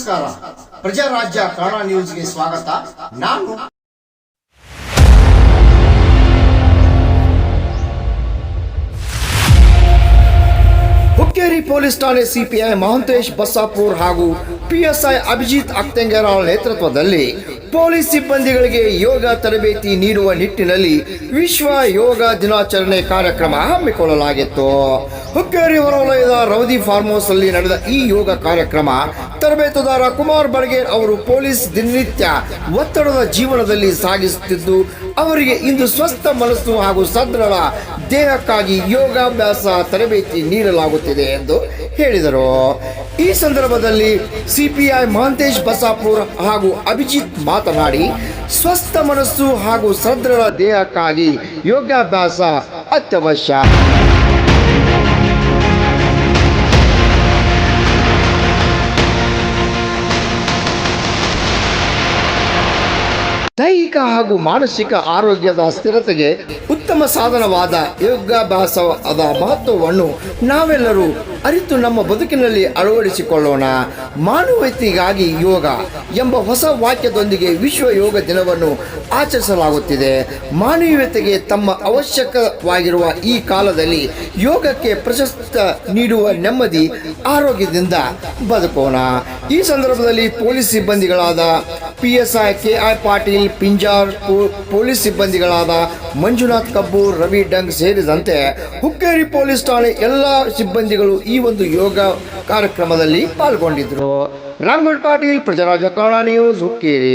ನಮಸ್ಕಾರ. ಪ್ರಜಾರಾಜ್ಯ ಕನ್ನಡ ನ್ಯೂಸ್ಗೆ ಸ್ವಾಗತ. ನಾನು ಹುಕ್ಕೇರಿ ಪೊಲೀಸ್ ಠಾಣೆ ಸಿಪಿಐ ಮಹಂತೇಶ್ ಬಸ್ಸಾಪುರ್ ಹಾಗೂ ಪಿಎಸ್ಐ ಅಭಿಜಿತ್ ಅಕ್ತೆಂಗರ ನೇತೃತ್ವದಲ್ಲಿ ಪೊಲೀಸ್ ಸಿಬ್ಬಂದಿಗಳಿಗೆ ಯೋಗ ತರಬೇತಿ ನೀಡುವ ನಿಟ್ಟಿನಲ್ಲಿ ವಿಶ್ವ ಯೋಗ ದಿನಾಚರಣೆ ಕಾರ್ಯಕ್ರಮ ಹಮ್ಮಿಕೊಳ್ಳಲಾಗಿತ್ತು. ಹುಕ್ಕೇರಿ ಹೊರವಲಯದ ರೌದಿ ಫಾರ್ಮ್ ಹೌಸ್ ಅಲ್ಲಿ ನಡೆದ ಈ ಯೋಗ ಕಾರ್ಯಕ್ರಮ ತರಬೇತುದಾರ ಕುಮಾರ್ ಬಡಗೇರ್ ಅವರು ಪೊಲೀಸ್ ದಿನನಿತ್ಯ ಒತ್ತಡದ ಜೀವನದಲ್ಲಿ ಸಾಗಿಸುತ್ತಿದ್ದು, ಅವರಿಗೆ ಇಂದು ಸ್ವಸ್ಥ ಮನಸ್ಸು ಹಾಗೂ ಸದೃಢ ದೇಹಕ್ಕಾಗಿ ಯೋಗಾಭ್ಯಾಸ, ತರಬೇತಿ ನೀಡಲಾಗುತ್ತಿದೆ ಎಂದು ಹೇಳಿದರು. ಈ ಸಂದರ್ಭದಲ್ಲಿ ಸಿಪಿಐ ಮಹಂತೇಶ್ ಬಸಾಪುರ್ ಹಾಗೂ ಅಭಿಜಿತ್ ಮಾತನಾಡಿ, ಸ್ವಸ್ಥ ಮನಸ್ಸು ಹಾಗೂ ಸದೃಢ ದೇಹಕ್ಕಾಗಿ ಯೋಗಾಭ್ಯಾಸ ಅತ್ಯವಶ್ಯ. ದೈಹಿಕ ಹಾಗೂ ಮಾನಸಿಕ ಆರೋಗ್ಯದ ಸ್ಥಿರತೆಗೆ ಉತ್ತಮ ಸಾಧನವಾದ ಯೋಗಾಭ್ಯಾಸದ ಮಹತ್ವವನ್ನು ನಾವೆಲ್ಲರೂ ಅರಿತು ನಮ್ಮ ಬದುಕಿನಲ್ಲಿ ಅಳವಡಿಸಿಕೊಳ್ಳೋಣ. ಮಾನವತೆಗಾಗಿ ಯೋಗ ಎಂಬ ಹೊಸ ವಾಕ್ಯದೊಂದಿಗೆ ವಿಶ್ವ ಯೋಗ ದಿನವನ್ನು ಆಚರಿಸಲಾಗುತ್ತಿದೆ. ಮಾನವೀಯತೆಗೆ ತಮ್ಮ ಅವಶ್ಯಕವಾಗಿರುವ ಈ ಕಾಲದಲ್ಲಿ ಯೋಗಕ್ಕೆ ಪ್ರಶಸ್ತ ನೀಡುವ ನೆಮ್ಮದಿ, ಆರೋಗ್ಯದಿಂದ ಬದುಕೋಣ. ಈ ಸಂದರ್ಭದಲ್ಲಿ police ಸಿಬ್ಬಂದಿಗಳಾದ P S I K R Patil, Pinjar police ಸಿಬ್ಬಂದಿಗಳಾದ Manjunath Kabbur Ravi Dang ಸೇರಿದಂತೆ ಹುಕ್ಕೇರಿ ಪೊಲೀಸ್ ಠಾಣೆ ಎಲ್ಲ ಸಿಬ್ಬಂದಿಗಳು ಈ ಒಂದು ಯೋಗ ಕಾರ್ಯಕ್ರಮದಲ್ಲಿ ಪಾಲ್ಗೊಂಡಿದ್ದರು. ರಾಮ್ ಪಾಟೀಲ್, ಪ್ರಜಾರಾಜ ಕನ್ನಡ ನ್ಯೂಸ್ ಹುಕ್ಕೇರಿ.